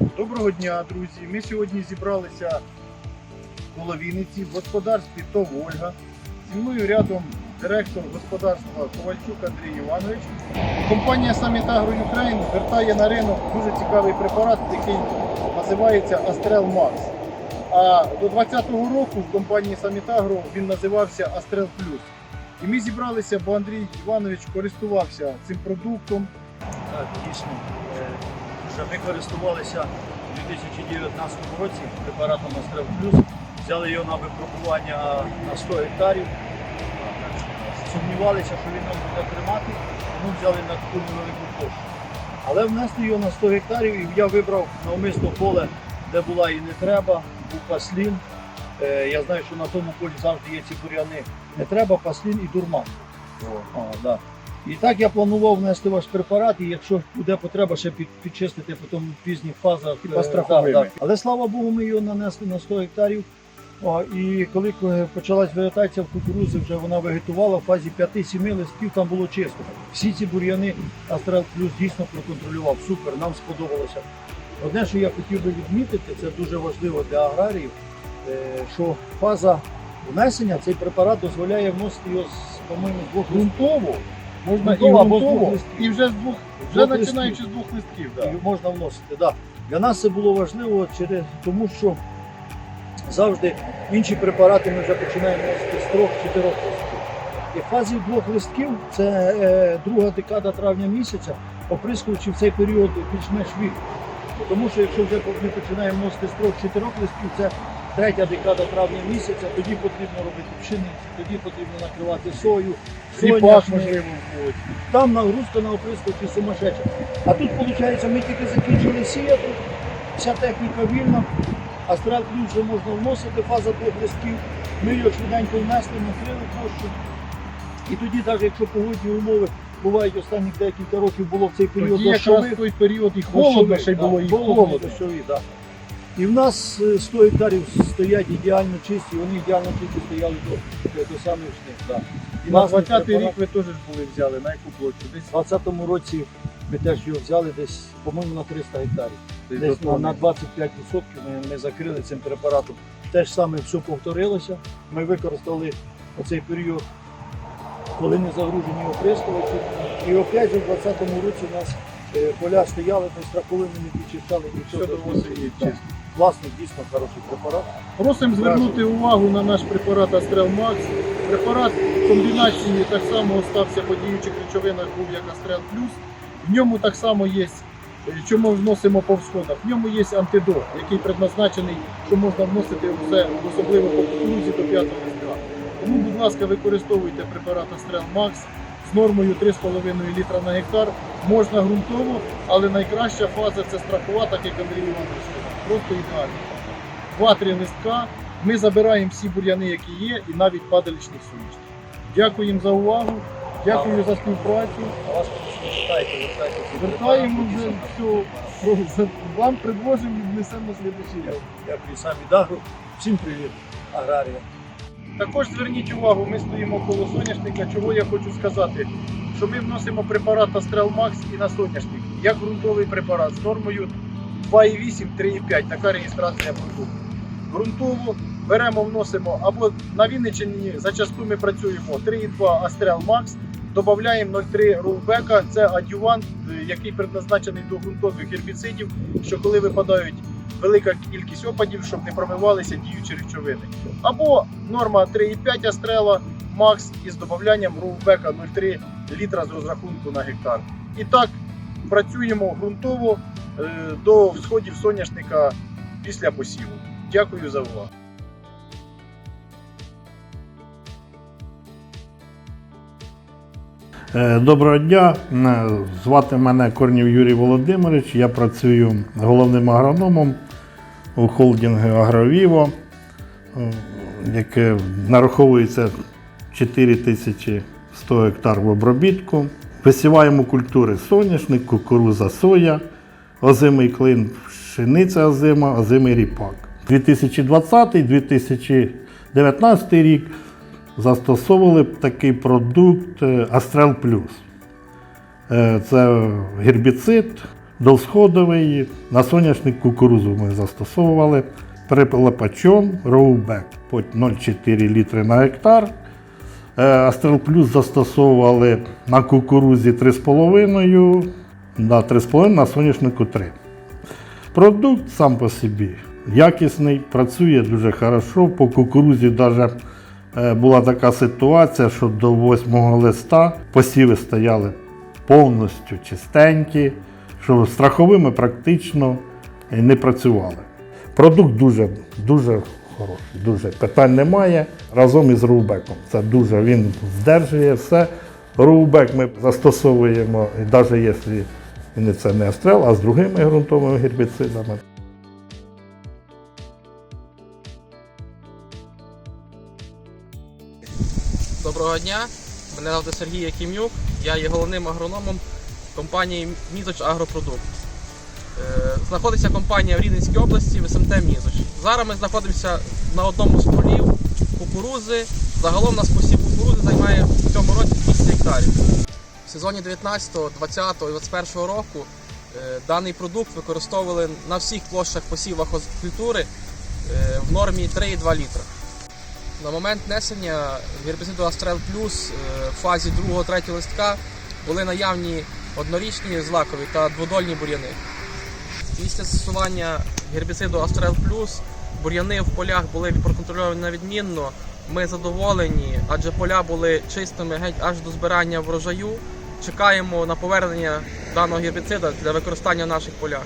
Доброго дня, друзі! Ми сьогодні зібралися коло Вінниці в господарстві ТОВ Ольга. Зі мною рядом директор господарства Ковальчук Андрій Іванович. Компанія Summit Agro Ukraine вертає на ринок дуже цікавий препарат, який називається Astrel Max. А до 2020 року в компанії Summit Agro він називався Astrel Plus. І ми зібралися, бо Андрій Іванович користувався цим продуктом. Так, дійсно. Вже ми користувалися у 2019 році препаратом Астрел Плюс. Взяли його на випробування на 100 гектарів. Сумнівалися, що він нам буде тримати, тому взяли на таку невелику площу. Але внесли його на 100 гектарів і я вибрав навмисно поле, де була і не треба, був паслін. Е, Я знаю, що на тому полі завжди є ці буряни. Не треба паслін і дурман. А, да. І так я планував внести ваш препарат, і якщо буде потреба, ще під, підчистити потім в пізніх фазах. Типа е, страховими. да, да. Але слава Богу, ми його нанесли на 100 гектарів. О, і коли почалась вегетація в кукурузі, вже вона вегетувала в фазі 5-7 листків, там було чисто. Всі ці бур'яни Астрал Плюс дійсно проконтролював. Супер, нам сподобалося. Одне, що я хотів би відмітити, це дуже важливо для аграріїв, е, що фаза внесення цей препарат дозволяє вносити його з, по-моєму, листів. Ґрунтово можна і або з двох листків. і вже з двох, вже двох починаючи з двох листків. Да. можна вносити. Да. Для нас це було важливо через тому, що завжди інші препарати ми вже починаємо вносити з трьох-чотирьох листків. І в фазі двох листків це е, друга декада травня місяця, оприскуючи в цей період більш-менш вік. Тому що якщо вже ми починаємо вносити з трьох-чотирьох листків, це третя декада травня місяця, тоді потрібно робити пшеницю, тоді потрібно накривати сою, соняшник, можливо, вводить. там нагрузка на оприскувачі сумасшедша. А тут, виходить, ми тільки закінчили сіяти, вся техніка вільна, астрал плюс вже можна вносити, фаза двох листків. Ми його швиденько внесли, накрили площу. І тоді, навіть якщо погодні умови бувають останні декілька років було в цей період Тоді якраз в той період і холодно ще й було, і холодно. дощові, да. І в нас е, 100 гектарів стоять ідеально чисті, вони ідеально чисті стояли до, до самих жних. Да. І На 20 препарат- рік ви теж були взяли, на яку площу? Десь у 2020 році ми теж його взяли десь, по-моєму, на 300 гектарів. десь Десь на, на 25% ми, ми закрили цим препаратом. Те ж саме все повторилося. Ми використали оцей період, коли не загружені оприскувачі. І опять же в 2020 році у нас е, поля стояли, ми страховими не підчищали і Все до осені чисто. Класний, дійсно хороший препарат. Просимо звернути увагу на наш препарат Астрел Max. Препарат в комбінації так само остався по діючих речовинах, був як Астрел Плюс. В ньому так само є, е, що ми вносимо по всходах. В ньому є антидот, який предназначений, що можна вносити все, особливо по кукурузі до 5 листка. Тому, будь ласка, використовуйте препарат Астрел Max з нормою 3,5 літра на гектар. Можна ґрунтово, але найкраща фаза це страхова, так як Андрій Іванович. Просто ідеально. Два-три листка. Ми забираємо всі бур'яни, які є, і навіть падалічних сумішів. Дякуємо за увагу, дякую за співпрацю. А. Вертаємо вже все. Вам предложимо, віднесемо слідчі. Дякую самі Дагру. Всім привіт, аграрія. Також зверніть увагу, ми стоїмо коло соняшника. Чого я хочу сказати, що ми вносимо препарат Астрел Макс і на соняшник, як ґрунтовий препарат з нормою 2,8, 3,5. Така реєстрація продукту. Ґрунтово беремо, вносимо або на Вінниччині зачасту ми працюємо 3,2 Астрел Макс. Додаємо 0,3 рулбека, це адювант, е, який предназначений до ґрунтових гербіцидів, що коли випадають велика кількість опадів, щоб не промивалися діючі речовини. Або норма 3,5 астрела макс із додаванням рулбека 0,3 літра з розрахунку на гектар. І так працюємо ґрунтово е, до всходів соняшника після посіву. Дякую за увагу. Е, Доброго дня. Е, Звати мене Корнів Юрій Володимирович. Я працюю головним агрономом у холдингу Агровіво, е, яке нараховується 4100 гектар в обробітку. Висіваємо культури соняшник, кукуруза, соя, озимий клин, пшениця озима, озимий ріпак. 2020-2019 рік застосовували такий продукт е, Астрел Плюс. Е, Це гербіцид, Довсходовий, на соняшник кукурузу ми застосовували. Припилапачон, роубек по 0,4 літри на гектар. Е, Астрел Плюс застосовували на кукурузі 3,5, на 3,5 на соняшнику 3. Продукт сам по собі якісний, працює дуже хорошо. По кукурузі навіть була така ситуація, що до 8 листа посіви стояли повністю чистенькі, що страховими практично не працювали. Продукт дуже, дуже хороший, дуже питань немає. Разом із роубеком. Це дуже він здержує все. Роубек ми застосовуємо, навіть якщо це не астрел, а з другими ґрунтовими гербіцидами. Доброго дня, мене звати Сергій Якимюк, я є головним агрономом компанії Мізоч Агропродукт. Е, Знаходиться компанія в Рівненській області в СМТ Мізоч. Зараз ми знаходимося на одному з полів кукурузи. Загалом нас посів кукурузи займає в цьому році 200 гектарів. В сезоні 19, 20 і 21 року е, даний продукт використовували на всіх площах посівах культури в нормі 3,2 літра. На момент несення гербіциду Астрел Плюс е, в фазі 2-3 листка були наявні однорічні злакові та дводольні бур'яни. Після застосування гербіциду Астрел Плюс бур'яни в полях були проконтрольовані на відмінно. Ми задоволені, адже поля були чистими геть аж до збирання врожаю. Чекаємо на повернення даного гербіцида для використання в наших полях.